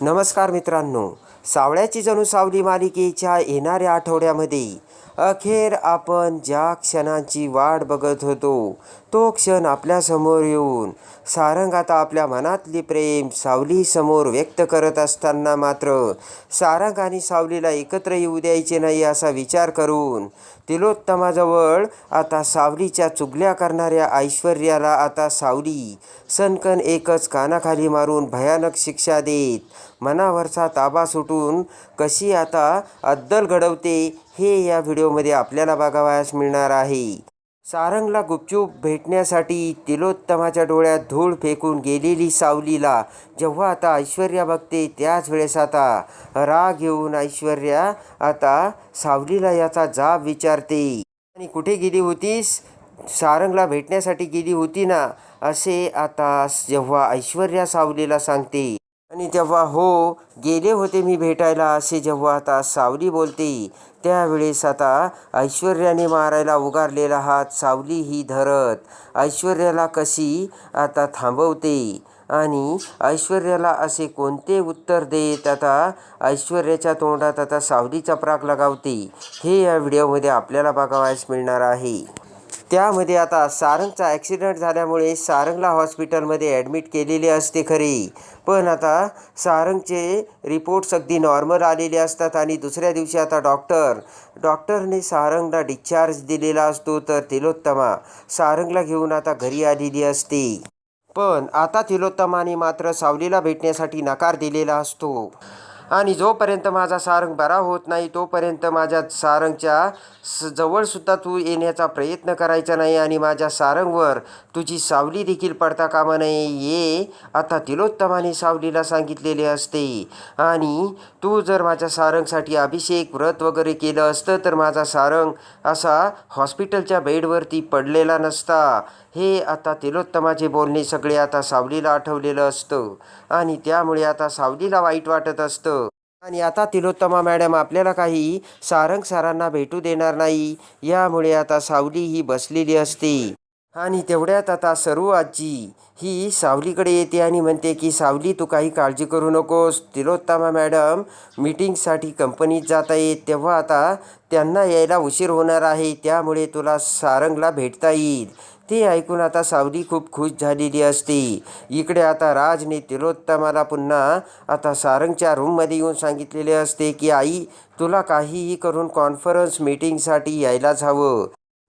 नमस्कार मित्रांनो सावळ्याची जणू सावली मालिकेच्या येणाऱ्या आठवड्यामध्ये अखेर आपण ज्या क्षणांची वाट बघत होतो तो क्षण आपल्यासमोर येऊन सारंग आता आपल्या मनातली प्रेम सावलीसमोर व्यक्त करत असताना मात्र सारंग आणि सावलीला एकत्र येऊ द्यायचे नाही असा विचार करून तिलोत्तमाजवळ आता सावलीच्या चुगल्या करणाऱ्या ऐश्वर्याला आता सावली सनकन एकच कानाखाली मारून भयानक शिक्षा देत मनावरचा ताबा सुटून कशी आता अद्दल घडवते हे या व्हिडिओ व्हिडिओमध्ये आपल्याला बघावयास मिळणार आहे. सारंगला गुपचूप भेटण्यासाठी तिलोत्तमाच्या डोळ्यात धूळ फेकून गेलेली सावलीला. जेव्हा आता ऐश्वर्या बघते त्याच वेळेस आता राग येऊन ऐश्वर्या आता सावलीला याचा जाब विचारते. आणि कुठे गेली होतीस? सारंगला भेटण्यासाठी गेली होती ना? असे आता जेव्हा ऐश्वर्या सावलीला सांगते. आणि तेव्हा हो गेले होते मी भेटायला असे जेव्हा आता सावली बोलते. त्यावेळेस आता ऐश्वर्याने मारायला उगारलेला हात सावली ही धरत ऐश्वर्याला कशी आता थांबवते आणि ऐश्वर्याला असे कोणते उत्तर देत आता ऐश्वर्याच्या तोंडात आता सावलीचा प्राक लगावते. हे या व्हिडिओमध्ये आपल्याला बघावयास मिळणार आहे. त्यामध्ये आता सारंगचा ॲक्सिडेंट झाल्यामुळे सारंगला हॉस्पिटलमध्ये ॲडमिट केलेले असते खरी. पण आता सारंगचे रिपोर्ट्स अगदी नॉर्मल आलेले असतात आणि दुसऱ्या दिवशी आता डॉक्टर डॉक्टरने सारंगला डिस्चार्ज दिलेला असतो तर तिलोत्तमा सारंगला घेऊन आता घरी आलेली असते. पण आता तिलोत्तमाने मात्र सावलीला भेटण्यासाठी नकार दिलेला असतो. आणि जोपर्यंत माझा सारंग बरा होत नाही तोपर्यंत माझ्या सारंगच्या स जवळसुद्धा तू येण्याचा प्रयत्न करायचा नाही आणि माझ्या सारंगवर तुझी सावली देखील पडता कामा नये ये. आता तिलोत्तमाने सावलीला सांगितलेले असते. आणि तू जर माझ्या सारंगसाठी अभिषेक व्रत वगैरे केलं असतं तर माझा सारंग असा हॉस्पिटलच्या बेडवरती पडलेला नसता. हे आता तिलोत्तमाचे बोलणे सगळे आता सावलीला आठवलेलं असतं. आणि त्यामुळे आता सावलीला वाईट वाटत असतं. आणि आता तिलोत्तमा मॅडम आपल्याला काही सारंग सरांना भेटू देणार नाही. यामुळे आता सावली ही बसलेली असते. आणि तेवढ्यात आता सरू आजी ही सावलीकडे येते आणि म्हणते की सावली तू काही काळजी करू नकोस. तिलोत्तमा मॅडम मीटिंगसाठी कंपनीत जात आहेत तेव्हा आता त्यांना यायला उशीर होणार आहे. त्यामुळे तुला सारंगला भेटता येईल. ते ऐकून आता सावली खूप खुश झालेली असते. इकडे आता राजने तिलोत्तमाला पुन्हा आता सारंगच्या रूममध्ये येऊन सांगितलेले असते की आई तुला काहीही करून कॉन्फरन्स मीटिंगसाठी यायलाच हवं.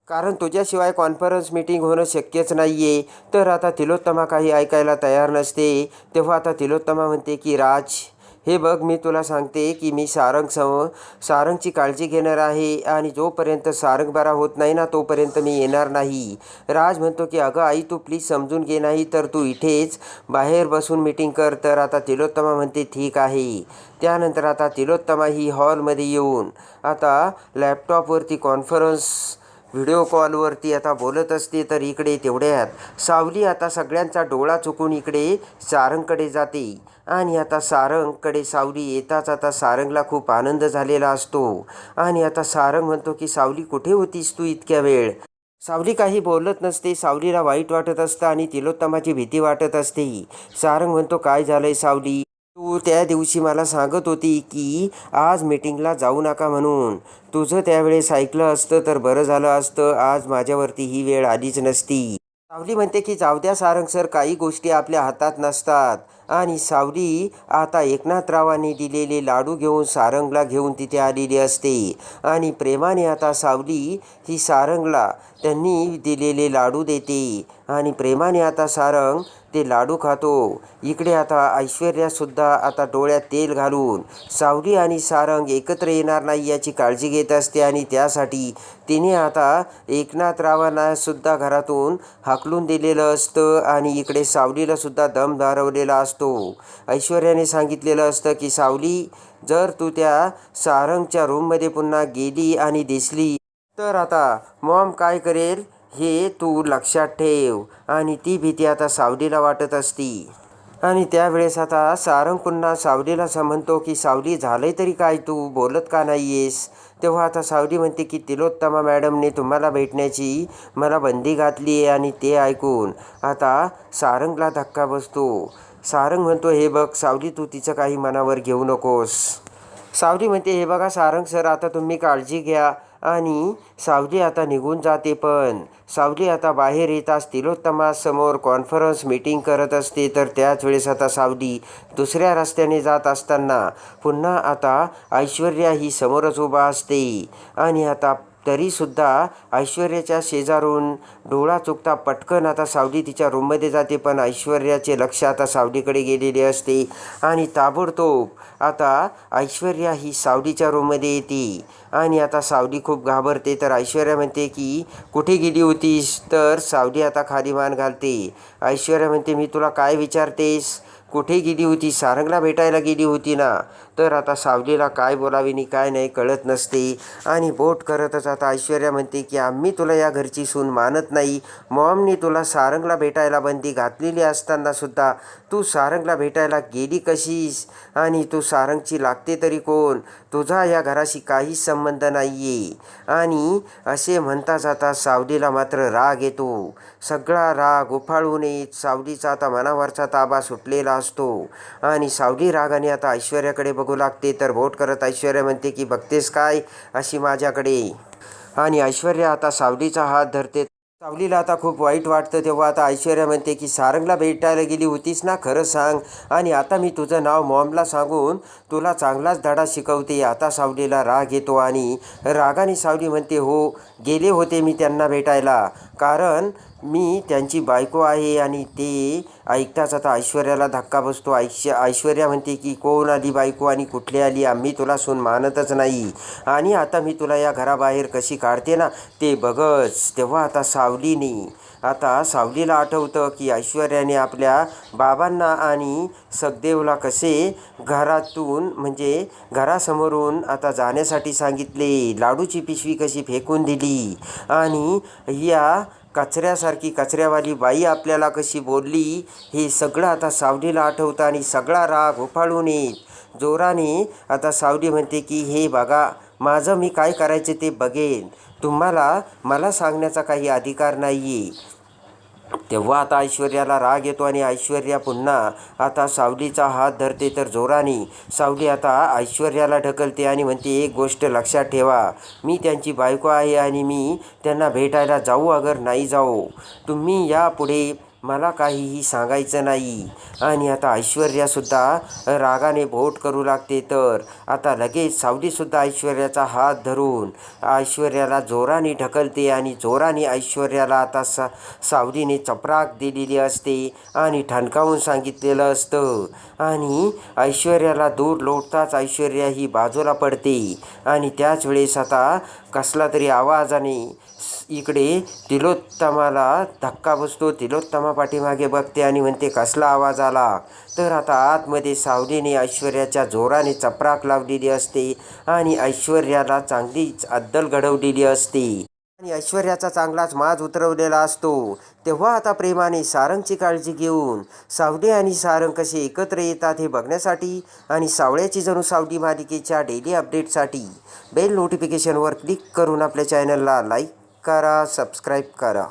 कारण तुझ्याशिवाय कॉन्फरन्स मीटिंग होणं शक्यच नाही आहे तर आता तिलोत्तमा काही ऐकायला तयार नसते. तेव्हा आता तिलोत्तमा म्हणते की राज हे बघ मी तुला सांगते की मी सारंग सम सारंगची काळजी घेणार आहे आणि जोपर्यंत सारंग बरा होत नाही ना तोपर्यंत मी येणार नाही. राज म्हणतो की अगं आई तू प्लीज समजून घे नाही तर तू इथेच बाहेर बसून मीटिंग कर. तर आता तिलोत्तमा म्हणते ठीक आहे. त्यानंतर आता तिलोत्तमा ही हॉलमध्ये येऊन आता लॅपटॉपवरती कॉन्फरन्स व्हिडिओ कॉलवरती आता बोलत असते तर इकडे तेवढ्यात सावली आता सगळ्यांचा डोळा चुकून इकडे सारंगकडे जाते. आणि आता सारंगकडे सावली येताच आता सारंगला खूप आनंद झालेला असतो. आणि आता सारंग म्हणतो की सावली कुठे होतीस तू इतक्या वेळ? सावली काही बोलत नसते. सावलीला वाईट वाटत असतं आणि तिलोत्तमाची भीती वाटत असते. सारंग म्हणतो काय झालंय सावली? तू त्या दिवशी मला सांगत होती की आज मीटिंगला जाऊ नका म्हणून. तुझं त्यावेळेस ऐकलं असतं तर बरं झालं असतं. आज माझ्यावरती ही वेळ आलीच नसती. सावली म्हणते की जाऊ द्या सारंग सर काही गोष्टी आपल्या हातात नसतात. आणि सावली आता एकनाथरावांनी दिलेले लाडू घेऊन सारंगला घेऊन तिथे आलेली असते. आणि प्रेमाने आता सावली ही सारंगला त्यांनी दिलेले लाडू देते. आणि प्रेमाने आता सारंग ते लाडू खातो. इकडे आता ऐश्वर्यासुद्धा आता डोळ्यात तेल घालून सावली आणि सारंग एकत्र येणार नाही याची काळजी घेत असते आणि त्यासाठी तिने आता एकनाथ सुद्धा घरातून हाकलून दिलेलं असतं आणि इकडे सावलीलासुद्धा दम धारवलेला असतो. ऐश्वर्याने सांगितलेलं असतं की सावली जर तू त्या सारंगच्या रूममध्ये पुन्हा गेली आणि दिसली तर आता मॉम काय करेल? हे तू लक्षात ठेव. आणि ती भीती आता सावलीला वाटत असती. आणि त्यावेळेस आता सारंग पुन्हा सावलीला असं म्हणतो की सावली झालंय तरी काय तू? बोलत का नाही आहेस तेव्हा आता सावली म्हणते की तिलोत्तमा मॅडमने तुम्हाला भेटण्याची मला बंदी घातली आहे आणि ते ऐकून आता सारंगला धक्का बसतो. सारंग म्हणतो हे बघ सावली तू तिचं काही मनावर घेऊ नकोस. सावली म्हणते हे बघा सारंग सर आता तुम्ही काळजी घ्या. आणि सावली आता निघून जाते पण. सावली आता बाहेर येताच तिलोत्तमासमोर कॉन्फरन्स मीटिंग करत असते. तर त्याच वेळेस आता सावली दुसऱ्या रस्त्याने जात असताना पुन्हा आता ऐश्वर्या ही समोरच उभा असते. आणि आता तरीसुद्धा ऐश्वर्याच्या शेजारून डोळा चुकता पटकन आता सावली तिच्या रूममध्ये जाते पण ऐश्वर्याचे लक्ष आता सावलीकडे गेलेले असते. आणि ताबडतोब आता ऐश्वर्या ही सावलीच्या रूममध्ये येते. आणि आता सावली खूप घाबरते. तर ऐश्वर्या म्हणते की कुठे गेली होतीस? तर सावली आता खाली मान घालते. ऐश्वर्या म्हणते मी तुला काय विचारतेस? कुठे गेली होती सारंगला भेटायला गेली होती ना. तर आता सावलीला काय बोलावी आणि काय नाही कळत नसते. आणि बोट करतच आता ऐश्वर्या म्हणते की आम्ही तुला या घरची सून मानत नाही. मॉमनी तुला सारंगला भेटायला बंदी घातलेली असताना सुद्धा तू सारंगला भेटायला गेली कशीस? आणि तू सारंगची लागते तरी कोण? तुझा या घराशी काहीच संबंध नाही आहे आणि असे म्हणता जाता सावलीला मात्र राग येतो. सगळा राग उफाळून येत सावलीचा आता मनावरचा ताबा सुटलेला असतो. आणि सावली रागाने आता ऐश्वर्याकडे बघ लागते. तर बोट करत ऐश्वर्या म्हणते की बघतेस काय? अशी माझ्याकडे. आणि ऐश्वर्या आता सावलीचा हात धरते. सावलीला आता खूप वाईट वाटतं. तेव्हा आता ऐश्वर्या म्हणते की सारंगला भेटायला गेली होतीस ना? खरं सांग. आणि आता मी तुझं नाव मॉमला सांगून तुला चांगलाच धडा शिकवते. आता सावलीला राग येतो आणि रागाने सावली म्हणते हो गेले होते मी त्यांना भेटायला. कारण मी त्यांची बायको आहे आणि ते ऐकताच आता ऐश्वर्याला धक्का बसतो. ऐश ऐश्वर्या म्हणते की कोण आली बायको आणि कुठली आली? आम्ही तुला सून मानतच नाही. आणि आता मी तुला या घराबाहेर कशी काढते ना ते बघच. तेव्हा आता सावलीने आता सावलीला आठवतं की ऐश्वर्याने आपल्या बाबांना आणि सखदेवला कसे घरातून म्हणजे घरासमोरून आता जाण्यासाठी सांगितले. लाडूची पिशवी कशी फेकून दिली? आणि या कचऱ्यासारखी कचऱ्यावाली बाई आपल्याला कशी बोलली हे सगळं आता सावलीला आठवतं आणि सगळा राग उफाळून येत जोराने आता सावली म्हणते की हे बघा माझं मी काय करायचे ते बघेन. तुम्हाला मला सांगण्याचा काही अधिकार नाही आहे तेव्हा आता ऐश्वर्याला राग येतो आणि ऐश्वर्या पुन्हा आता सावलीचा हात धरते तर जोराने. सावली आता ऐश्वर्याला ढकलते आणि म्हणते एक गोष्ट लक्षात ठेवा. मी त्यांची बायको आहे आणि मी त्यांना भेटायला जाऊ अगर नाही जाऊ. तुम्ही यापुढे मला काहीही सांगायचं नाही. आणि आता ऐश्वर्यासुद्धा रागाने बोट करू लागते तर. आता लगेच सावलीसुद्धा ऐश्वर्याचा हात धरून ऐश्वर्याला जोराने ढकलते आणि जोराने ऐश्वर्याला आता सा सावलीने चपराक दिलेली असते आणि ठणकावून सांगितलेलं असतं. आणि ऐश्वर्याला दूर लोटताच ऐश्वर्या ही बाजूला पडते. आणि त्याच वेळेस आता कसला तरी आवाजाने इकडे तिलोत्तमाला धक्का बसतो. तिलोत्तमा पाठीमागे बघते आणि म्हणते कसला आवाज आला? तर आता आतमध्ये सावलीने ऐश्वर्याच्या जोराने चपराक लावलेली असते आणि ऐश्वर्याला चांगलीच अद्दल घडवलेली असते. आणि ऐश्वर्याचा चांगलाच माज उतरवलेला असतो. तेव्हा आता प्रेमाने सारंगची काळजी घेऊन सावली आणि सारंग कसे एकत्र येतात हे बघण्यासाठी आणि सावळ्याची जणू सावली मालिकेच्या डेली अपडेटसाठी बेल नोटिफिकेशनवर क्लिक करून आपल्या चॅनलला लाईक करा सबस्क्राईब करा.